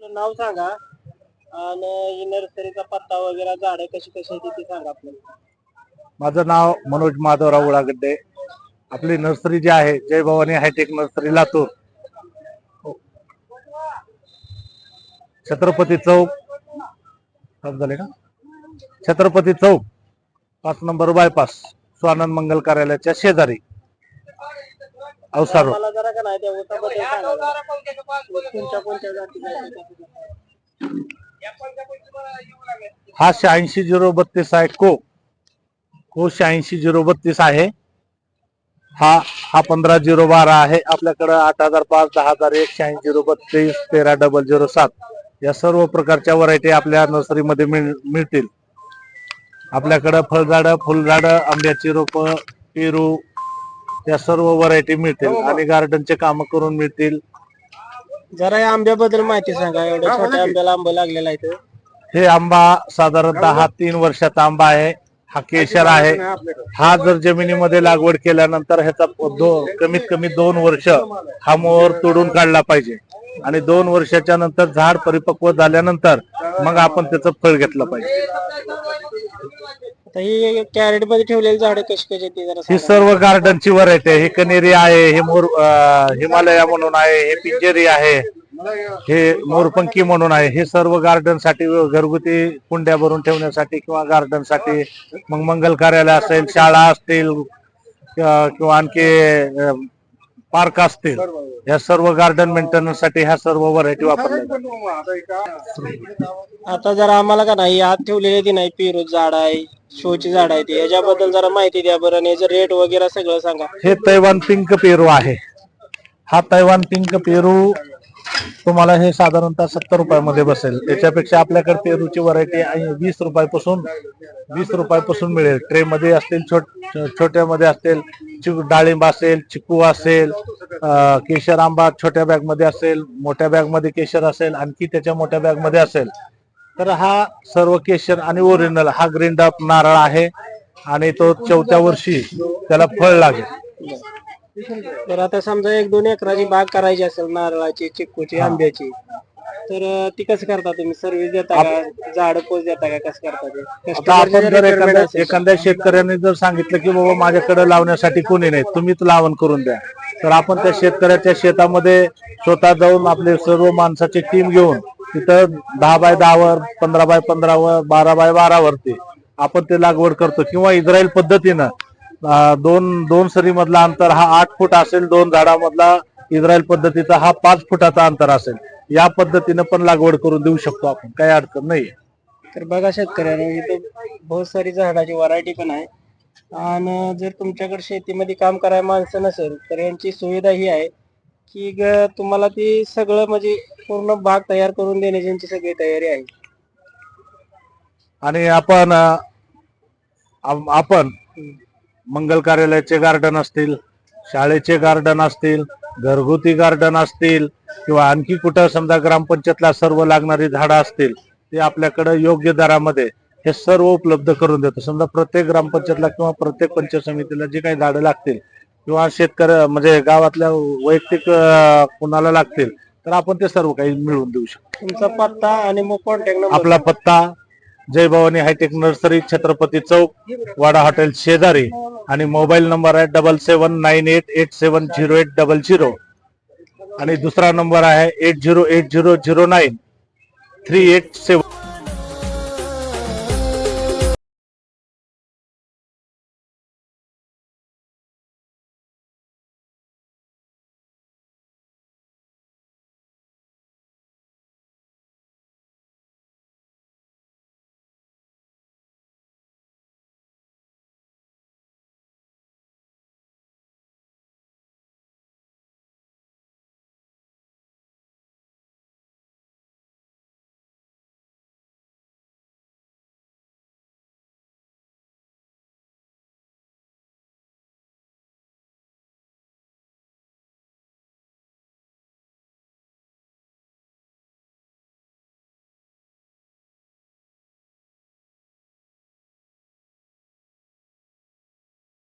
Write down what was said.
आपलं नाव सांगा. आणि नर्सरीचा पत्ता वगैरे झाडं कशी कशी आहेत ते सांगा आपल्याला. माझं नाव मनोज माधवराव उळागड्डे आपली नर्सरी जी आहे Jai Bhavani hi tech nursery Latur. Chhatrapati Chowk. झाले का? छत्रपती चौक. पाच नंबर बायपास. स्वानंद मंगल कार्यालयाच्या शेजारी. अवसारो मला जरा का नाही त्या ऊसाबद्दल सांगा जरा. ऊस कोणत्या कोणत्या जातीचा आहे त्याच्याबद्दल. हा शहाऐंशी झिरो बत्तीस आहे को को शहाऐंशी झिरो बत्तीस आहे हा हा पंधरा झिरो बारा आहे आपल्याकडं आठ हजार पाच दहा हजार एक शहाऐंशी झिरो बत्तीस तेरा डबल झिरो सात या सर्व प्रकारच्या व्हरायटी आपल्या नर्सरीमध्ये मिळ- मिळतील आपल्याकडं फळझाडं फुलझाडं आंब्याची रोपं पेरू या सर्व व्हरायटी मिळतील. आणि गार्डनचे कामं करून मिळतील. जरा या आंब्याबद्दल माहिती सांगा. एवढ्या छोट्या आंब्याला आंबा लागलेला आहे. हे आंबा साधारणतः हा तीन वर्षाचा आंबा आहे. हा केशर आहे. हा जर जमिनीमध्ये लागवड केल्यानंतर ह्याचा दो कमीत कमी दोन वर्ष हा मोहर तोडून काढला पाहिजे. आणि दोन वर्षाच्या नंतर झाड परिपक्व झाल्यानंतर मग आपण त्याचं फळ घेतलं पाहिजे. आता ही कॅरेटमध्ये ठेवलेली झाडं कशी कशी ते जरा ही सांगा. सर्व गार्डनची व्हरायटी आहे हे कनेरी आहे हे मोर अं, हिमालया म्हणून आहे हे पिंजेरी आहे हे मोरपंखी म्हणून आहे हे सर्व गार्डनसाठी घरगुती कुंड्या भरून ठेवण्यासाठी किंवा गार्डनसाठी मग मंगल कार्यालय असेल शाळा असतील किंवा आणखी पार्क असतील. या सर्व गार्डन मेंटेनन्ससाठी ह्या सर्व व्हरायटी वापरल्या. आता जरा आम्हाला का नाही आत ठेवलेले ती नाही पेरू झाड आहे शोची झाड आहे ती. याच्याबद्दल जरा माहिती द्या बरं आणि याचं रेट वगैरे सगळं सांगा. हे तैवान पिंक पेरू आहे. हा तैवान पिंक पेरू तुम्हाला हे साधारणतः सत्तर रुपयामध्ये बसेल. त्याच्यापेक्षा आपल्याकडे पेरूची व्हरायटी वीस रुपयापासून वीस रुपयापासून मिळेल. ट्रे मध्ये असतील छोट छोट्यामध्ये असतील चिकू डाळिंब असेल चिकू असेल केशर आंबा छोट्या बॅगमध्ये असेल मोठ्या बॅगमध्ये केशर असेल आणखी त्याच्या मोठ्या बॅगमध्ये असेल. तर हा सर्व केशर आणि ओरिजिनल हा ग्रीन डप नारळ आहे आणि तो चौथ्या वर्षी त्याला फळ लागेल. तर आता समजा एक दोन एकराची बाग करायची असेल नारळाची चिक्कूची आंब्याची तर ती कसं करता तुम्ही? सर्व्हिस देता का? झाड पोच देता का? कसं करता ते? आता आपण Customer जर एखाद्या. एखाद्या शेतकऱ्याने जर सांगितलं की बाबा माझ्याकडे लावण्यासाठी कोणी नाही तुम्हीच लावण करून द्या. तर आपण त्या शेतकऱ्याच्या शेतामध्ये स्वतः जाऊन आपले सर्व माणसाची टीम घेऊन तिथं दहा बाय दहावर पंधरा बाय पंधरावर बारा बाय बारावरती आपण ते लागवड करतो. किंवा इस्रायल पद्धतीनं अं, दोन दोन सरी मधला अंतर हा आठ फूट असेल दोन झाडामधला इस्रायल पद्धतीचा हा पाच फुटाचा अंतर असेल. या पद्धतीनं पण लागवड करून देऊ शकतो आपण. काही अडचण नाही तर बघा शेतकऱ्यांनो इथं बहुत सारी झाडाची व्हरायटी पण आहे. आणि जर तुमच्याकडे शेतीमध्ये काम करायला माणसं नसेल तर यांची सुविधा ही आहे की ग- तुम्हाला ती सगळं म्हणजे पूर्ण बाग तयार करून देण्याची यांची सगळी तयारी आहे. आणि आपण आपण मंगल कार्यालयाचे गार्डन असतील शाळेचे गार्डन असतील घरगुती गार्डन असतील किंवा आणखी कुठं समजा ग्रामपंचायतला सर्व लागणारी झाडं असतील ते आपल्याकडे योग्य दरामध्ये हे सर्व उपलब्ध करून देतो. समजा प्रत्येक ग्रामपंचायतला किंवा प्रत्येक पंचायत समितीला जे काही झाडं लागतील किंवा शेतकरी म्हणजे गावातल्या वैयक्तिक कुणाला लागतील तर आपण ते सर्व काही मिळवून देऊ शकतो. तुमचा पत्ता आणि मग कॉन्टॅक्ट नंबर आपला पत्ता Jai Bhavani hi tech nursery Chhatrapati Chowk Wada hotel शेजारी. आणि मोबाईल नंबर आहे double seven nine eight eight seven zero eight double zero. आणि दुसरा नंबर आहे eight zero eight zero zero nine three eight seven.